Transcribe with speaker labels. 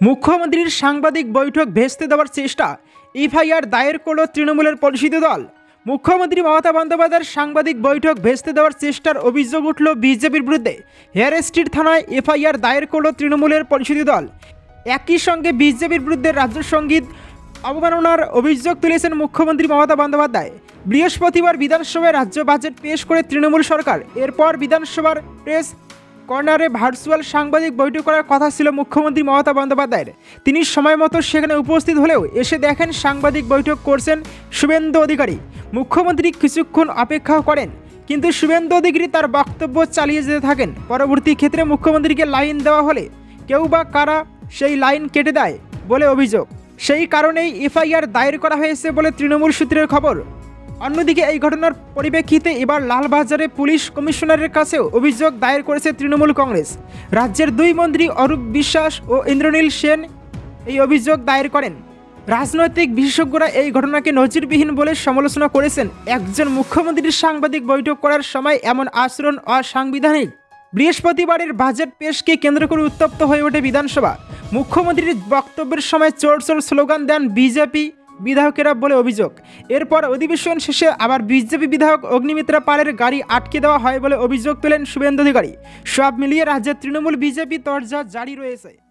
Speaker 1: মুখ্যমন্ত্রীর সাংবাদিক বৈঠক ভেস্তে দেওয়ার চেষ্টা। এফআইআর দায়ের করল তৃণমূলের পরিচিত দল। মুখ্যমন্ত্রী মমতা বন্দ্যোপাধ্যায়ের সাংবাদিক বৈঠক ভেস্তে দেওয়ার চেষ্টার অভিযোগ উঠল বিজেপির বিরুদ্ধে। হেয়ার স্ট্রিট থানায় এফআইআর দায়ের করল তৃণমূলের পরিচিত দল। একই সঙ্গে বিজেপির বিরুদ্ধে রাজ্য সংগীত অবমাননার অভিযোগ তুলেছেন মুখ্যমন্ত্রী মমতা বন্দ্যোপাধ্যায়। বৃহস্পতিবার বিধানসভায় রাজ্য বাজেট পেশ করে তৃণমূল সরকার। এরপর বিধানসভার প্রেস কর্নারে ভার্চুয়াল সাংবাদিক বৈঠক করার কথা ছিল মুখ্যমন্ত্রী মমতা বন্দ্যোপাধ্যায়ের। তিনি সময় মতো সেখানে উপস্থিত হলেও এসে দেখেন সাংবাদিক বৈঠক করছেন শুভেন্দু অধিকারী। মুখ্যমন্ত্রী কিছুক্ষণ অপেক্ষা করেন, কিন্তু শুভেন্দু অধিকারী তার বক্তব্য চালিয়ে যেতে থাকেন। পরবর্তী ক্ষেত্রে মুখ্যমন্ত্রীকে লাইন দেওয়া হলে কেউ বা কারা সেই লাইন কেটে দেয় বলে অভিযোগ। সেই কারণেই এফআইআর দায়ের করা হয়েছে বলে তৃণমূল সূত্রের খবর। অন্যদিকে এই ঘটনার পরিপ্রেক্ষিতে এবার লালবাজারে পুলিশ কমিশনারের কাছেও অভিযোগ দায়ের করেছে তৃণমূল কংগ্রেস। রাজ্যের দুই মন্ত্রী অরূপ বিশ্বাস ও ইন্দ্রনীল সেন এই অভিযোগ দায়ের করেন। রাজনৈতিক বিশেষজ্ঞরা এই ঘটনাকে নজিরবিহীন বলে সমালোচনা করেছেন। একজন মুখ্যমন্ত্রীর সাংবাদিক বৈঠক করার সময় এমন আচরণ অসাংবিধানিক। বৃহস্পতিবারের বাজেট পেশকে কেন্দ্র করে উত্তপ্ত হয়ে ওঠে বিধানসভা। মুখ্যমন্ত্রীর বক্তব্যের সময় চোর চোর স্লোগান দেন বিজেপি। বিধায়কেরা বলে অভিযোগ। এরপর অধিবেশন শেষে আবার বিজেপি বিধায়ক অগ্নিমিত্রা পালের গাড়ি আটকে দেওয়া হয় বলে অভিযোগ তোলেন শুভেন্দু অধিকারী। সব মিলিয়ে রাজ্যের তৃণমূল বিজেপি তরজা জারি রয়েছে।